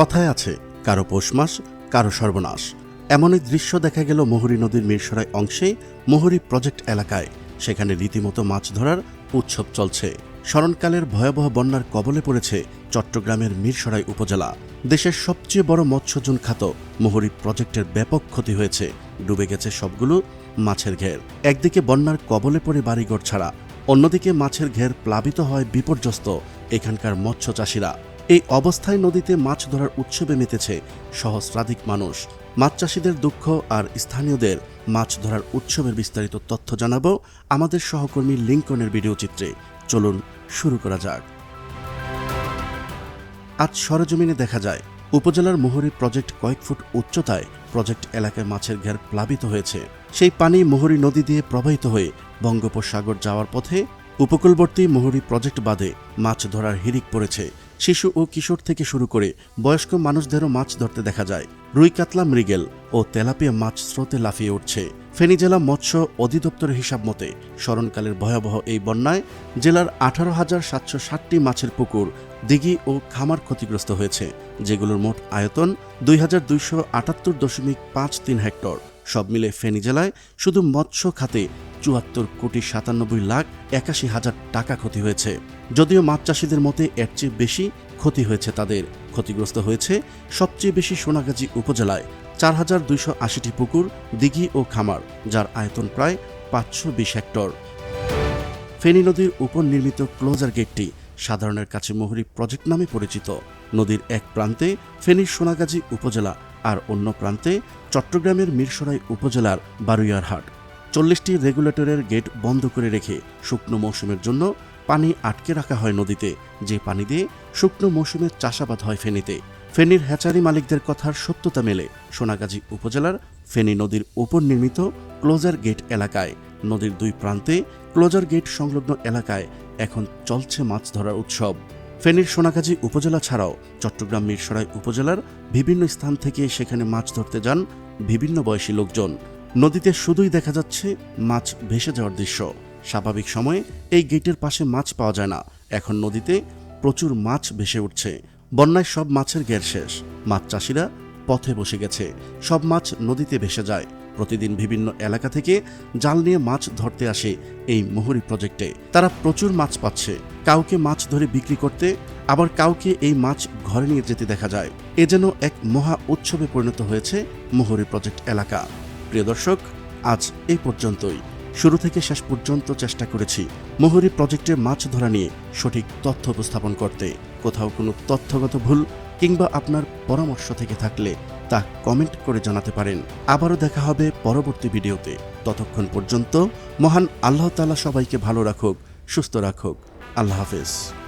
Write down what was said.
কথায় আছে, কারও পৌষ মাস, কারও সর্বনাশ। এমনই দৃশ্য দেখা গেল মোহরী নদীর মিরসরাই অংশে, মোহরী প্রজেক্ট এলাকায়। সেখানে রীতিমতো মাছ ধরার উৎসব চলছে। স্মরণকালের ভয়াবহ বন্যার কবলে পড়েছে চট্টগ্রামের মিরসরাই উপজেলা। দেশের সবচেয়ে বড় মৎস্যজন খাত মোহরী প্রজেক্টের ব্যাপক ক্ষতি হয়েছে। ডুবে গেছে সবগুলো মাছের ঘের। একদিকে বন্যার কবলে পড়ে বাড়িঘর ছাড়া, অন্যদিকে মাছের ঘের প্লাবিত হয় বিপর্যস্ত এখানকার মৎস্য চাষিরা। এই অবস্থায় নদীতে মাছ ধরার উৎসবে মেতেছে সহস্রাধিক মানুষ। মাছ চাষিদের দুঃখ আর স্থানীয়দের মাছ ধরার উৎসবের বিস্তারিত তথ্য জানাব আমাদের সহকর্মী লিঙ্কনের ভিডিও চিত্রে। চলুন শুরু করা যাক। আজ সরজমিনে দেখা যায়, উপজেলার মোহরী প্রজেক্ট কয়েক ফুট উচ্চতায় প্রজেক্ট এলাকায় মাছের ঘের প্লাবিত হয়েছে। সেই পানি মোহরী নদী দিয়ে প্রবাহিত হয়ে বঙ্গোপসাগর যাওয়ার পথে উপকূলবর্তী মোহরী প্রজেক্ট বাদে মাছ ধরার হিরিক পড়েছে। শিশু ও কিশোর থেকে শুরু করে বয়স্ক মানুষদেরও মাছ ধরতে দেখা যায়। রুই কাতলা মৃগেল ও তেলাপিয়া মাছ স্রোতে লাফিয়ে উঠছে। ফেনী জেলা মৎস্য অধিদপ্তরের হিসাব মতে, স্মরণকালের ভয়াবহ এই বন্যায় জেলার আঠারো হাজার সাতশো ষাটটি মাছের পুকুর, দিঘি ও খামার ক্ষতিগ্রস্ত হয়েছে, যেগুলোর মোট আয়তন দুই হাজার দুইশো আটাত্তর দশমিক পাঁচ তিন হেক্টর। সব মিলে ফেনী জেলায় শুধু মৎস্য খাতে চুয়াত্তর কোটি সাতানব্বই লাখ একাশি হাজার টাকা ক্ষতি হয়েছে। যদিও মাছ চাষিদের মতে এর চেয়ে বেশি ক্ষতি হয়েছে তাদের। ক্ষতিগ্রস্ত হয়েছে সবচেয়ে বেশি সোনাগাজী উপজেলায় চার হাজার দুইশো আশিটি পুকুর, দিঘি ও খামার, যার আয়তন প্রায় পাঁচশো বিশ হেক্টর। ফেনী নদীর উপর নির্মিত ক্লোজার গেটটি সাধারণের কাছে মোহরী প্রজেক্ট নামে পরিচিত। নদীর এক প্রান্তে ফেনীর সোনাগাজী উপজেলা আর অন্য প্রান্তে চট্টগ্রামের মিরসরাই উপজেলার বারুইয়ারহাট। চল্লিশটি রেগুলেটরের গেট বন্ধ করে রেখে শুকনো মৌসুমের জন্য পানি আটকে রাখা হয় নদীতে, যে পানি দিয়ে শুকনো মৌসুমে চাষাবাদ হয় ফেনীতে। ফেনীর হ্যাচারি মালিকদের কথার সত্যতা মেলে সোনাগাজী উপজেলার ফেনী নদীর উপর নির্মিত ক্লোজার গেট এলাকায়। নদীর দুই প্রান্তে ক্লোজার গেট সংলগ্ন এলাকায় এখন চলছে মাছ ধরার উৎসব। ফেনীর সোনাগাজী উপজেলা ছাড়াও চট্টগ্রাম মিরসরাই উপজেলার বিভিন্ন স্থান থেকে সেখানে মাছ ধরতে যান বিভিন্ন বয়সী লোকজন। নদীতে শুধুই দেখা যাচ্ছে মাছ ভেসে যাওয়ার দৃশ্য। স্বাভাবিক সময়ে এই গেটের পাশে মাছ পাওয়া যায় না। এখন নদীতে প্রচুর মাছ ভেসে উঠছে। বন্যায় সব মাছের ঘের শেষ। মাছ চাষিরা পথে বসে গেছে। সব মাছ নদীতে ভেসে যায়। প্রতিদিন বিভিন্ন এলাকা থেকে জাল নিয়ে মাছ ধরতে আসে এই মোহরী প্রজেক্টে। তারা প্রচুর মাছ পাচ্ছে। কাউকে মাছ ধরে বিক্রি করতে, আবার কাউকে এই মাছ ঘরে নিয়ে যেতে দেখা যায়। এ যেন এক মহা উৎসবে পরিণত হয়েছে মোহরী প্রজেক্ট এলাকা। প্রিয় দর্শক, আজ এই পর্যন্তই। শুরু থেকে শেষ পর্যন্ত চেষ্টা করেছি মোহরী প্রজেক্টে মাছ ধরা নিয়ে সঠিক তথ্য উপস্থাপন করতে। কোথাও কোনো তথ্যগত ভুল কিংবা আপনার পরামর্শ থেকে থাকলে তা কমেন্ট করে জানাতে পারেন। আবারও দেখা হবে পরবর্তী ভিডিওতে। ততক্ষণ পর্যন্ত মহান আল্লাহ তালা সবাইকে ভালো রাখুক, সুস্থ রাখুক। আল্লাহ হাফেজ।